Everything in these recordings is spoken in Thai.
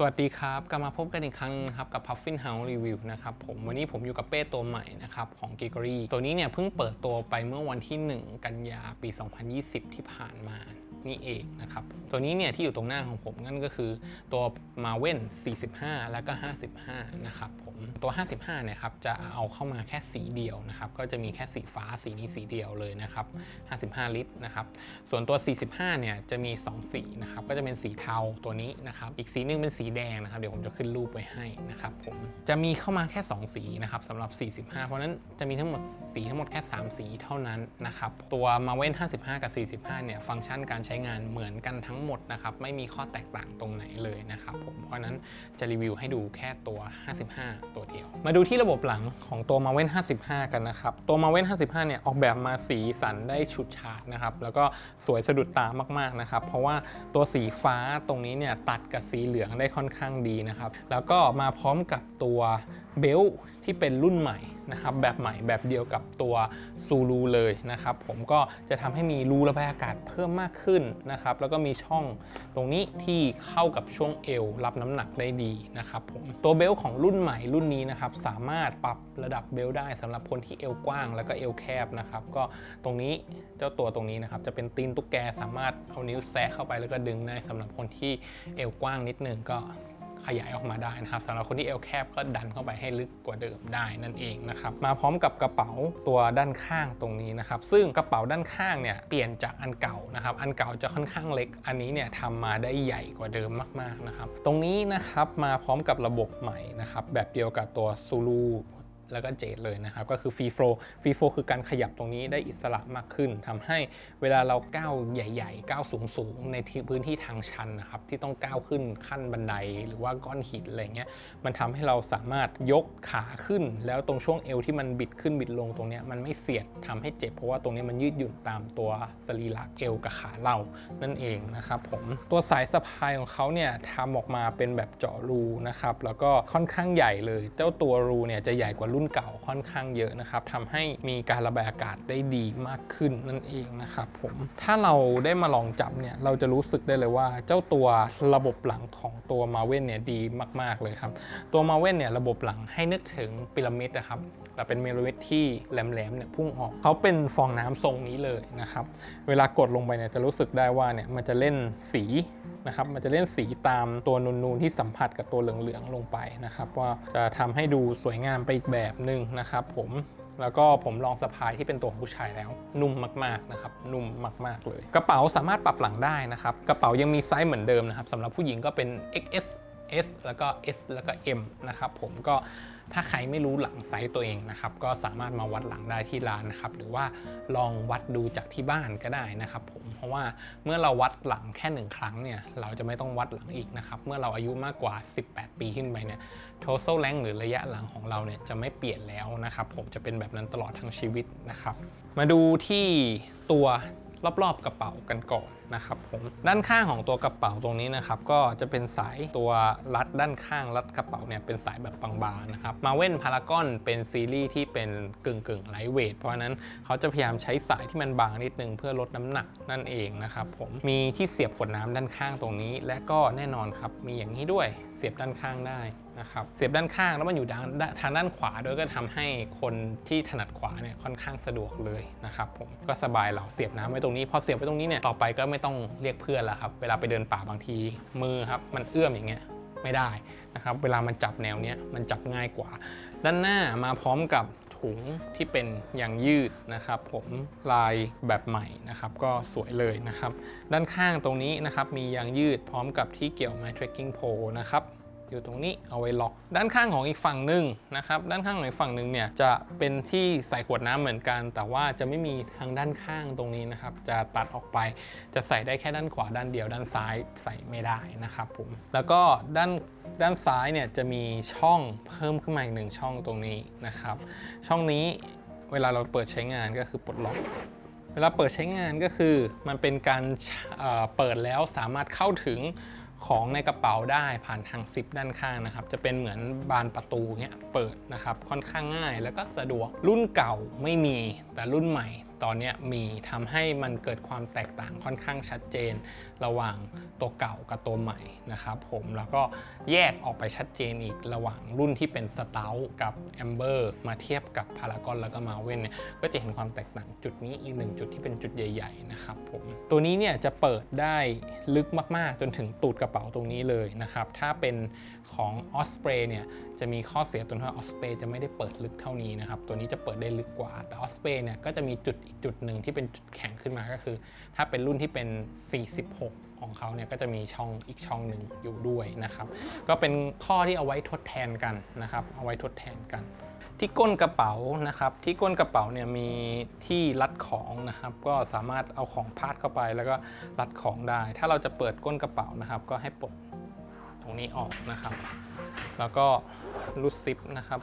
สวัสดีครับกลับมาพบกันอีกครั้งครับกับ Puffin House Review นะครับผมวันนี้ผมอยู่กับเป้ตัวใหม่นะครับของ g i g o r y ตัวนี้เนี่ยเพิ่งเปิดตัวไปเมื่อวันที่ 1 กันยาปี 2020 ที่ผ่านมานี่เองนะครับตัวนี้เนี่ยที่อยู่ตรงหน้าของผมนั่นก็คือตัว m a r v e n 45 แล้วก็ 55 นะครับผมตัว 55 เนี่ยครับจะเอาเข้ามาแค่สีเดียวนะครับก็จะมีแค่สีฟ้าสีนี้สีเดียวเลยนะครับ 55 ลิตรนะครับส่วนตัว 45 เนี่ยจะมี 2 สีนะครับก็จะเป็นสีเทาตัวนี้นะครับอีกสีนึงเป็นสีแดงนะครับ เดี๋ยวผมจะขึ้นรูปไว้ให้นะครับผมจะมีเข้ามาแค่ 2 สีนะครับสำหรับ 45 เพราะนั้นจะมีทั้งหมดสีทั้งหมดแค่ 3 สีเท่านั้นนะครับตัว m a v e n 55 กับ 45 เนี่ยฟังก์ชันการใช้งานเหมือนกันทั้งหมดนะครับไม่มีข้อแตกต่างตรงไหนเลยนะครับผมเพราะนั้นจะรีวิวให้ดูแค่ตัว 55 ตัวเดียว มาดูที่ระบบหลังของตัว m a v e n 55 กันนะครับตัว m a v e n 55 เนี่ยออกแบบมาสีสันได้ฉูดฉาดนะครับแล้วก็สวยสะดุดตามากๆนะครับเพราะว่าตัวสีฟ้าตรงนี้เนี่ยตัดกับสีเหลืองได้ค่อนข้างดีนะครับ แล้วก็มาพร้อมกับตัวเบลต์ที่เป็นรุ่นใหม่ นะครับแบบใหม่แบบเดียวกับตัวซูรูเลยนะครับผมก็จะทำให้มีรูระบายอากาศเพิ่มมากขึ้นนะครับแล้วก็มีช่องตรงนี้ที่เข้ากับช่วงเอวรับน้ำหนักได้ดีนะครับผมตัวเบลของรุ่นใหม่รุ่นนี้นะครับสามารถปรับระดับเบลได้สำหรับคนที่เอวกว้าง แล้วก็เอวแคบนะครับก็ตรงนี้เจ้าตัวตรงนี้นะครับจะเป็นตีนตุ๊กแกสามารถเอานิ้วแซะเข้าไปแล้วก็ดึงได้สำหรับคนที่เอวกว้างนิดนึงก็ ขยายออกมาได้นะครับสำหรับคนที่เอวแคบก็ดันเข้าไปให้ลึกกว่าเดิมได้นั่นเองนะครับมาพร้อมกับกระเป๋าตัวด้านข้างตรงนี้นะครับซึ่งกระเป๋าด้านข้างเนี่ยเปลี่ยนจากอันเก่านะครับอันเก่าจะค่อนข้างเล็ก อันนี้เนี่ยทำมาได้ใหญ่กว่าเดิมมากๆนะครับตรงนี้นะครับมาพร้อมกับระบบใหม่นะครับแบบเดียวกับตัวซูรู แล้วก็เจดเลยนะครับ ก็คือฟรีโฟล์ฟรีโฟล์คือการขยับตรงนี้ได้อิสระมากขึ้นทำให้เวลาเราก้าวใหญ่ๆก้าวสูงๆในที่พื้นที่ทางชันนะครับที่ต้องก้าวขึ้นขั้นบันไดหรือว่าก้อนหินอะไรเงี้ยมันทำให้เราสามารถยกขาขึ้น แล้วตรงช่วงเอวที่มันบิดขึ้นบิดลงตรงนี้มันไม่เสียดทำให้เจ็บเพราะว่าตรงนี้มันยืดหยุ่นตามตัวสรีระเอวกับขาเรานั่นเองนะครับผมตัวสายสะพายของเขาเนี่ยทำออกมาเป็นแบบเจาะรูนะครับแล้วก็ค่อนข้างใหญ่เลย เจ้าตัวรูเนี่ยจะใหญ่กว่าุ่นเก่าค่อนข้างเยอะนะครับทำให้มีการระบายอากาศได้ดีมากขึ้นนั่นเองนะครับผมถ้าเราได้มาลองจับเนี่ยเราจะรู้สึกได้เลยว่า เจ้าตัวระบบหลังของตัวมาเว่นเนี่ยดีมาก ๆเลยครับ ตัวมาเว่นเนี่ยระบบหลังให้นึกถึงพีระมิดนะครับแต่เป็นพีระมิดที่แหลมๆเนี่ยพุ่งออกเขาเป็นฟองน้ำทรงนี้เลยนะครับเวลากดลงไปเนี่ยจะรู้สึกได้ว่าเนี่ยมันจะเล่นสีนะครับมันจะเล่นสีตามตัวนูนๆที่สัมผัสกับตัวเหลืองๆลงไปนะครับว่าจะทำให้ดูสวยงามไปอีกแบบหนึ่งนะครับผมแล้วก็ผมลองสะพายที่เป็นตัวผู้ชายแล้ว นุ่มมากๆนะครับนุ่มมากๆเลย กระเป๋าสามารถปรับหลังได้นะครับ กระเป๋ายังมีไซส์เหมือนเดิมนะครับสำหรับผู้หญิงก็เป็น XS S แล้วก็ S แล้วก็ M นะครับผมก็ ถ้าใครไม่รู้หลังไซส์ตัวเองนะครับ ก็สามารถมาวัดหลังได้ที่ร้านนะครับ หรือว่าลองวัดดูจากที่บ้านก็ได้นะครับ ผม เพราะว่าเมื่อเราวัดหลังแค่หนึ่งครั้งเนี่ย เราจะไม่ต้องวัดหลังอีกนะครับ เมื่อเราอายุมากกว่า 18 ปีขึ้นไปเนี่ย total length หรือระยะหลังของเราเนี่ยจะไม่เปลี่ยนแล้วนะครับ ผมจะเป็นแบบนั้นตลอดทั้งชีวิตนะครับ มาดูที่ตัว รอบๆกระเป๋ากันก่อนนะครับผมด้านข้างของตัวกระเป๋าตรงนี้นะครับก็จะเป็นสายตัวรัดด้านข้างรัดกระเป๋าเนี่ยเป็นสายแบบบางๆนะครับมาเว่นพารากอนเป็นซีรีส์ที่เป็นกึ่งกึ่งไลท์เวทเพราะฉะนั้นเขาจะพยายามใช้สายที่มันบางนิดนึงเพื่อลดน้ำหนักนั่นเองนะครับผมมีที่เสียบขวดน้ำด้านข้างตรงนี้ และก็แน่นอนครับมีอย่างนี้ด้วยเสียบด้านข้างได้ นะครับเสียบด้านข้างแล้วมันอยู่ด้านทางด้านขวาด้วยก็ทำให้คนที่ถนัดขวาเนี่ยค่อนข้างสะดวกเลยนะครับผมก็สบายเราเสียบน้ำไว้ตรงนี้พอเสียบไว้ตรงนี้เนี่ยต่อไปก็ไม่ต้องเรียกเพื่อนแล้วครับเวลาไปเดินป่าบางทีมือครับมันเอื้อมอย่างเงี้ยไม่ได้นะครับเวลามันจับแนวเนี้ยมันจับง่ายกว่า ด้านหน้ามาพร้อมกับถุงที่เป็นยางยืดนะครับผมลายแบบใหม่นะครับก็สวยเลยนะครับ ด้านข้างตรงนี้นะครับมียางยืดพร้อมกับที่เกี่ยวไม้ trekking pole นะครับ อยู่ตรงนี้เอาไว้ล็อก ด้านข้างของอีกฝั่งหนึ่งนะครับด้านข้างของอีกฝั่งหนึ่งเนี่ยจะเป็นที่ใส่ขวดน้ำเหมือนกัน แต่ว่าจะไม่มีทางด้านข้างตรงนี้นะครับจะตัดออกไป จะใส่ได้แค่ด้านขวาด้านเดียว ด้านซ้ายใส่ไม่ได้นะครับผมแล้วก็ด้านด้านซ้ายเนี่ยจะมีช่องเพิ่มขึ้นมาอีกหนึ่งช่องตรงนี้นะครับ ช่องนี้เวลาเราเปิดใช้งานก็คือปลดล็อกเวลาเปิดใช้งานก็คือมันเป็นการเอ่อเปิดแล้วสามารถเข้าถึง ของในกระเป๋าได้ผ่านทางซิปด้านข้างนะครับ จะเป็นเหมือนบานประตูเนี้ยเปิดนะครับ ค่อนข้างง่ายแล้วก็สะดวกรุ่นเก่าไม่มีแต่รุ่นใหม่ ตอนนี้มีทำให้มันเกิดความแตกต่างค่อนข้างชัดเจน ระหว่างตัวเก่ากับตัวใหม่นะครับผมแล้วก็แยกออกไปชัดเจนอีกระหว่างรุ่นที่เป็นสตลกับแอมเบอร์มาเทียบกับพารากอนแล้วก็มาเว่นเนี่ยก็จะเห็นความแตกต่างจุดนี้อีกหนึ่งจุดที่เป็นจุดใหญ่ๆนะครับผมตัวนี้เนี่ยจะเปิดได้ลึกมากๆ จนถึงตูดกระเป๋าตรงนี้เลยนะครับถ้าเป็นของ Osprey เนี่ยจะมีข้อเสียตรงที่ว่า Osprey จะไม่ได้เปิดลึกเท่านี้นะครับตัวนี้จะเปิดได้ลึกกว่าแต่ Osprey เนี่ยก็จะมีจุดอีกจุดหนึ่งที่เป็นจุดแข็งขึ้นมาก็คือ ถ้าเป็นรุ่นที่เป็น 46 ของเขาเนี่ยก็จะมีช่องอีกช่องหนึ่งอยู่ด้วยนะครับ ก็เป็นข้อที่เอาไว้ทดแทนกันนะครับ เอาไว้ทดแทนกัน ที่ก้นกระเป๋านะครับ ที่ก้นกระเป๋าเนี่ยมีที่รัดของนะครับ ก็สามารถเอาของพาดเข้าไปแล้วก็รัดของได้ ถ้าเราจะเปิดก้นกระเป๋านะครับ ก็ให้ปลดตรงนี้ออกนะครับ แล้วก็รูดซิปนะครับ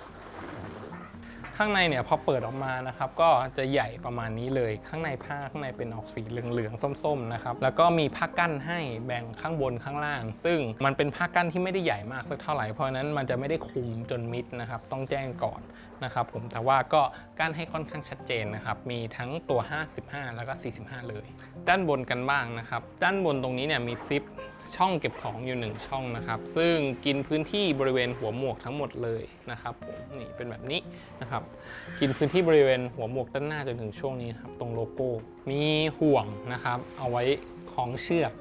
ข้างในเนี่ยพอเปิดออกมานะครับก็จะใหญ่ประมาณนี้เลย ข้างในผ้าข้างในเป็นออกสีเหลืองๆส้มๆนะครับแล้วก็มีผ้ากั้นให้แบ่งข้างบนข้างล่าง ซึ่งมันเป็นผ้ากั้นที่ไม่ได้ใหญ่มากสักเท่าไหร่เพราะนั้นมันจะไม่ได้คุมจนมิดนะครับต้องแจ้งก่อนนะครับผมแต่ว่าก็กั้นให้ค่อนข้างชัดเจนนะครับมีทั้งตัว 55 แล้วก็ 45 เลย ด้านบนกันบ้างนะครับด้านบนตรงนี้เนี่ยมีซิป ช่องเก็บของอยู่1ช่องนะครับ ซึ่งกินพื้นที่บริเวณหัวหมวกทั้งหมดเลยนะครับผมนี่เป็นแบบนี้นะครับ กินพื้นที่บริเวณหัวหมวกด้านหน้าจนถึงช่วงนี้ครับตรงโลโก้ มีห่วงนะครับ เอาไว้คล้องเชือก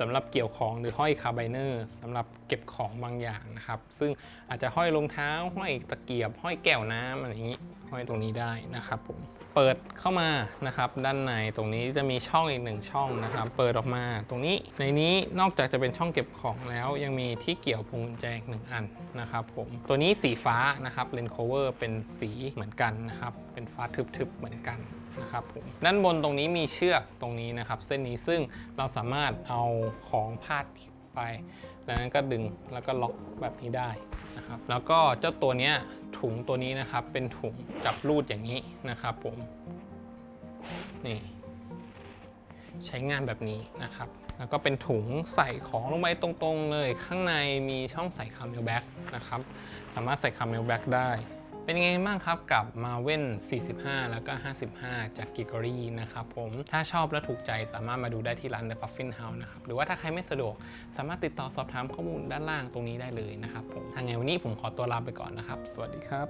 สำหรับเกี่ยวของหรือห้อยคาร์ไบเนอร์สำหรับเก็บของบางอย่างนะครับ ซึ่งอาจจะห้อยรองเท้า ห้อยตะเกียบ ห้อยแก้วน้ำอะไรอย่างนี้ ห้อยตรงนี้ได้นะครับผมเปิดเข้ามานะครับ ด้านในตรงนี้จะมีช่องอีกหนึ่งช่องนะครับ เปิดออกมาตรงนี้ในนี้นอกจากจะเป็นช่องเก็บของแล้วยังมีที่เกี่ยวพวงกุญแจอีกหนึ่งอันนะครับผมตัวนี้สีฟ้านะครับเลนโคเวอร์เป็นสีเหมือนกันนะครับเป็นฟ้าทึบๆเหมือนกัน นะครับผมด้านบนตรงนี้มีเชือกตรงนี้นะครับ เส้นนี้ซึ่งเราสามารถเอาของพาดไป แล้วนั้นก็ดึงแล้วก็ล็อกแบบนี้ได้นะครับ แล้วก็เจ้าตัวเนี้ยถุงตัวนี้นะครับ เป็นถุงจับรูดอย่างนี้นะครับผมนี่ใช้งานแบบนี้นะครับ แล้วก็เป็นถุงใส่ของลงไปตรงๆเลย ข้างในมีช่องใส่คาร์เมลแบ็กนะครับ สามารถใส่คาร์เมลแบ็กได้ เป็นไงบ้างครับกับมาเว่น45 แล้วก็ 55 จากกิกอรีนะครับผมถ้าชอบและถูกใจสามารถมาดูได้ที่ร้าน The Puffin House นะครับหรือว่าถ้าใครไม่สะดวกสามารถติดต่อสอบถามข้อมูลด้านล่างตรงนี้ได้เลยนะครับผมทางไงวันนี้ผมขอตัวลาไปก่อนนะครับ สวัสดีครับ